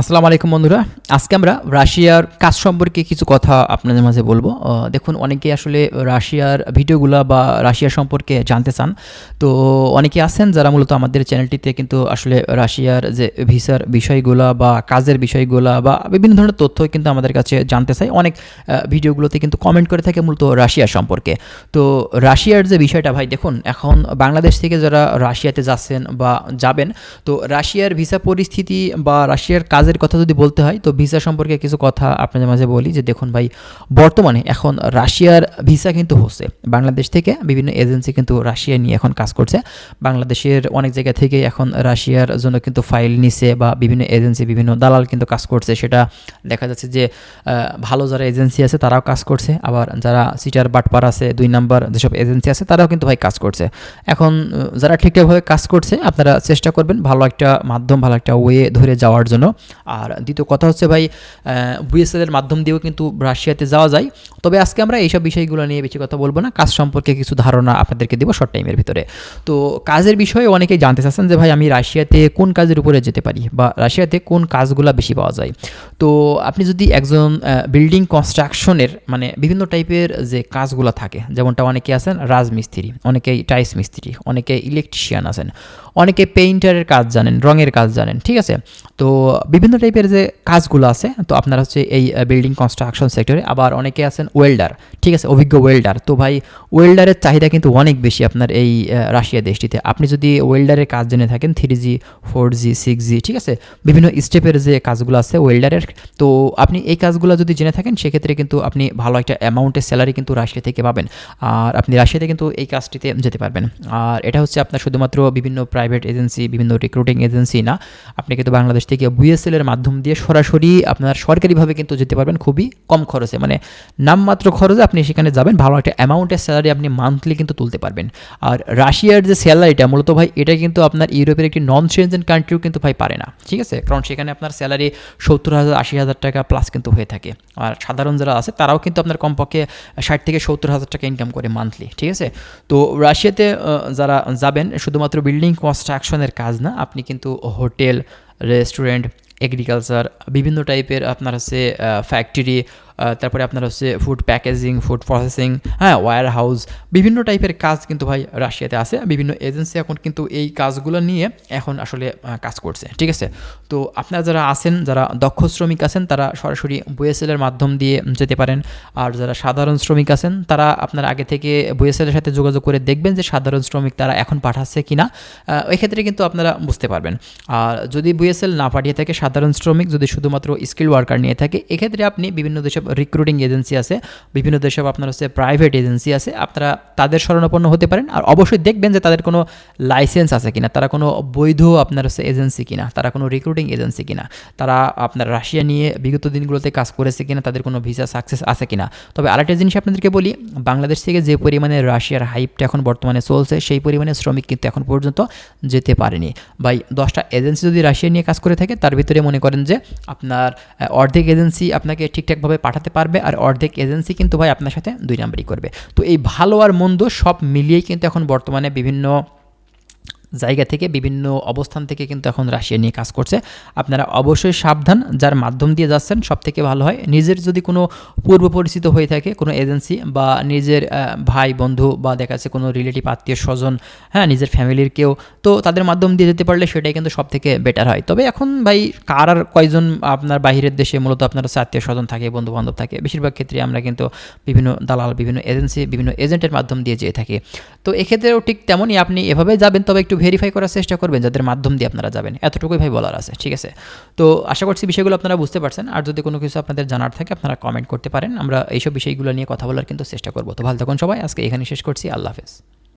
আসসালামু আলাইকুম বন্ধুরা। আজকে আমরা রাশিয়ার কাজ সম্পর্কে কিছু কথা আপনাদের মাঝে বলব। দেখুন অনেকে আসলে রাশিয়ার ভিডিওগুলো বা রাশিয়া সম্পর্কে জানতে চান। তো অনেকে আছেন যারা মূলত আমাদের চ্যানেলটিতে কিন্তু আসলে রাশিয়ার যে ভিসার বিষয়গুলো বা কাজের বিষয়গুলো বা বিভিন্ন ধরনের তথ্য কিন্তু আমাদের কাছে জানতে চাই। অনেক ভিডিওগুলোতে কিন্তু কমেন্ট করে থাকে মূলত রাশিয়া সম্পর্কে। তো রাশিয়ার যে বিষয়টা ভাই, দেখুন, এখন বাংলাদেশ থেকে যারা রাশিয়াতে যাচ্ছেন বা যাবেন, তো রাশিয়ার ভিসা পরিস্থিতি বা রাশিয়ার কাজের কথা যদি বলতে হয়, তো ভিসা সম্পর্কে কিছু কথা আপনাদের মাঝে বলি যে দেখুন ভাই, বর্তমানে এখন রাশিয়ার ভিসা কিন্তু হচ্ছে। বাংলাদেশ থেকে বিভিন্ন এজেন্সি কিন্তু রাশিয়া নিয়ে এখন কাজ করছে। বাংলাদেশের অনেক জায়গা থেকে এখন রাশিয়ার জন্য কিন্তু ফাইল নিছে বা বিভিন্ন এজেন্সি, বিভিন্ন দালাল কিন্তু কাজ করছে। সেটা দেখা যাচ্ছে যে ভালো যারা এজেন্সি আছে তারাও কাজ করছে। আবার যারা সিটার বাটপার আছে, দুই নাম্বার যেসব এজেন্সি আছে, তারাও কিন্তু ভাই কাজ করছে। এখন যারা ঠিকঠাকভাবে কাজ করছে, আপনারা চেষ্টা করবেন ভালো একটা মাধ্যম, ভালো একটা ওয়ে ধরে যাওয়ার জন্য। আর দ্বিতীয় কথা হচ্ছে ভাই বিএসএল এর মাধ্যম দিয়েও কিন্তু রাশিয়াতে যাওয়া যায়। তবে আজকে আমরা এইসব বিষয়গুলো নিয়ে বেশি কথা বলব না, কাজ সম্পর্কে কিছু ধারণা আপনাদেরকে দেবো শর্ট টাইমের ভিতরে। তো কাজের বিষয়ে অনেকেই জানতে চাচ্ছেন যে ভাই, আমি রাশিয়াতে কোন কাজের উপরে যেতে পারি বা রাশিয়াতে কোন কাজগুলো বেশি পাওয়া যায়? তো আপনি যদি একজন বিল্ডিং কনস্ট্রাকশনের মানে বিভিন্ন টাইপের যে কাজগুলো থাকে, যেমনটা অনেকে আছেন রাজমিস্ত্রি, অনেকেই টাইস মিস্ত্রি, অনেকে ইলেকট্রিশিয়ান আছেন, অনেকে পেইন্টারের কাজ জানেন, রঙের কাজ জানেন, ঠিক আছে? তো বিভিন্ন টাইপের যে কাজগুলো আছে, তো আপনারা হচ্ছে এই বিল্ডিং কনস্ট্রাকশন সেক্টরে আবার অনেকে আছেন ওয়েল্ডার ঠিক আছে, অভিজ্ঞ ওয়েল্ডার তো ভাই ওয়েল্ডারের চাহিদা কিন্তু অনেক বেশি আপনার এই রাশিয়া দেশটিতে। আপনি যদি ওয়েল্ডারের কাজ জেনে থাকেন three G four G six G ঠিক আছে, বিভিন্ন স্টেপের যে কাজগুলো আছে ওয়েল্ডারের তো আপনি এই কাজগুলো যদি জেনে থাকেন, সেক্ষেত্রে কিন্তু আপনি ভালো একটা অ্যামাউন্টের স্যালারি কিন্তু রাশিয়া থেকে পাবেন। আর আপনি রাশিয়াতে কিন্তু এই কাজটিতে যেতে পারবেন। আর এটা হচ্ছে আপনার শুধুমাত্র বিভিন্ন প্রাইভেট এজেন্সি বিভিন্ন রিক্রুটিং এজেন্সি না, আপনি কিন্তু বাংলাদেশ থেকে বুএসএল এর মাধ্যম দিয়ে সরাসরি আপনার সরকারিভাবে কিন্তু যেতে পারবেন খুবই কম খরচে। মানে নামমাত্র খরচে আপনি সেখানে যাবেন, ভালো একটা অ্যামাউন্টের স্যালারি আপনি মান্থলি কিন্তু তুলতে পারবেন। আর রাশিয়ার যে স্যালারিটা মূলত ভাই, এটা কিন্তু আপনার ইউরোপের একটি নন সেনজেন কান্ট্রিও কিন্তু ভাই পারে না। ঠিক আছে? কারণ সেখানে আপনার স্যালারি সত্তর হাজার আশি হাজার টাকা প্লাস কিন্তু হয়ে থাকে। আর সাধারণ যারা আছে, তারাও কিন্তু আপনার কমপক্ষে ষাট থেকে সত্তর হাজার টাকা ইনকাম করে মান্থলি ঠিক আছে? তো রাশিয়াতে যারা যাবেন, শুধুমাত্র বিল্ডিং কনস্ট্রাকশনের কাজ না, আপনি কিন্তু হোটেল রেস্টুরেন্ট এগ্রিকালচার বিভিন্ন টাইপের আপনার হচ্ছে ফ্যাক্টরি তারপরে আপনার হচ্ছে ফুড প্যাকেজিং ফুড প্রসেসিং হ্যাঁ ওয়্যার হাউস বিভিন্ন টাইপের কাজ কিন্তু ভাই রাশিয়াতে আছে। বিভিন্ন এজেন্সি এখন কিন্তু এই কাজগুলো নিয়ে এখন আসলে কাজ করছে ঠিক আছে? তো আপনারা যারা আছেন যারা দক্ষ শ্রমিক আছেন তারা সরাসরি বুয়েসেল এর মাধ্যম দিয়ে যেতে পারেন। আর যারা সাধারণ শ্রমিক আছেন তারা আপনার আগে থেকে বুয়েসেল এর সাথে যোগাযোগ করে দেখবেন যে সাধারণ শ্রমিক তারা এখন পাঠাচ্ছে কিনা। আহ, ওই ক্ষেত্রে কিন্তু আপনারা বুঝতে পারবেন। আর যদি বুয়েসেল না পাঠিয়ে থাকে সাধারণ শ্রমিক যদি শুধুমাত্র স্কিল ওয়ার্কার নিয়ে থাকে এক্ষেত্রে আপনি বিভিন্ন যেসব রিক্রুটিং এজেন্সি আছে, বিভিন্ন যেসব আপনার হচ্ছে প্রাইভেট এজেন্সি আছে, আপনারা তাদের শরণাপন্ন হতে পারেন আর অবশ্যই দেখবেন যে তাদের কোনো লাইসেন্স আছে কিনা, তারা কোনো বৈধ আপনার হচ্ছে এজেন্সি কিনা, তারা কোনো রিক্রুটিং এজেন্সি কিনা, তারা আপনার রাশিয়া নিয়ে বিগত দিনগুলোতে কাজ করেছে কিনা, তাদের কোনো ভিসা সাকসেস আছে কিনা। তবে আরেকটা জিনিস আপনাদেরকে বলি, বাংলাদেশ থেকে যে পরিমাণে রাশিয়ার হাইপটা এখন বর্তমানে চলছে, সেই পরিমাণে শ্রমিক কিন্তু এখন পর্যন্ত যেতে পারেনি। ভাই, দশটা এজেন্সি যদি রাশিয়া নিয়ে কাজ করে থাকে, তার ভিতরে মনে করেন যে আপনার অর্ধেক এজেন্সি আপনাকে ঠিকঠাকভাবে পাঠাতে পারবে আর অর্ধেক এজেন্সি কিন্তু ভাই আপনার সাথে দুই নাম্বারই করবে। তো এই ভালো আর মন্দ সব মিলিয়েই কিন্তু এখন বর্তমানে বিভিন্ন জায়গা থেকে বিভিন্ন অবস্থান থেকে কিন্তু এখন রাশিয়া নিয়ে কাজ করছে। আপনারা অবশ্যই সাবধান, যার মাধ্যম দিয়ে যাচ্ছেন সব থেকে ভালো হয়। নিজের যদি কোনো পূর্ব পরিচিত হয়ে থাকে, কোনো এজেন্সি বা নিজের ভাই, বন্ধু বা দেখা যাচ্ছে কোনো রিলেটিভ আত্মীয়, স্বজন হ্যাঁ নিজের ফ্যামিলির কেউ, তো তাদের মাধ্যম দিয়ে যেতে পারলে সেটাই কিন্তু সব থেকে বেটার হয়। তবে এখন ভাই, কার আর কয়জন আপনার বাহিরের দেশে মূলত আপনার আত্মীয় স্বজন থাকে বন্ধু বান্ধব থাকে, বেশিরভাগ ক্ষেত্রে আমরা কিন্তু বিভিন্ন দালাল, বিভিন্ন এজেন্সি, বিভিন্ন এজেন্টের মাধ্যম দিয়ে যেয়ে থাকি। তো এক্ষেত্রেও ঠিক তেমনই আপনি এভাবে যাবেন, তবে একটু ভেরিফাই করার চেষ্টা করবেন যাদের মাধ্যম দিয়ে আপনারা যাবেন। এতটুকুই ভাই বলার আছে, ঠিক আছে? তো আশা করছি বিষয়গুলো আপনারা বুঝতে পারছেন। আর যদি কোনো কিছু আপনাদের জানার থাকে, আপনারা কমেন্ট করতে পারেন। আমরা এইসব বিষয়গুলো নিয়ে কথা বলার কিন্তু চেষ্টা করব। তো ভালো থাকুন সবাই। আজকে এখানে শেষ করছি। আল্লাহ হাফেজ।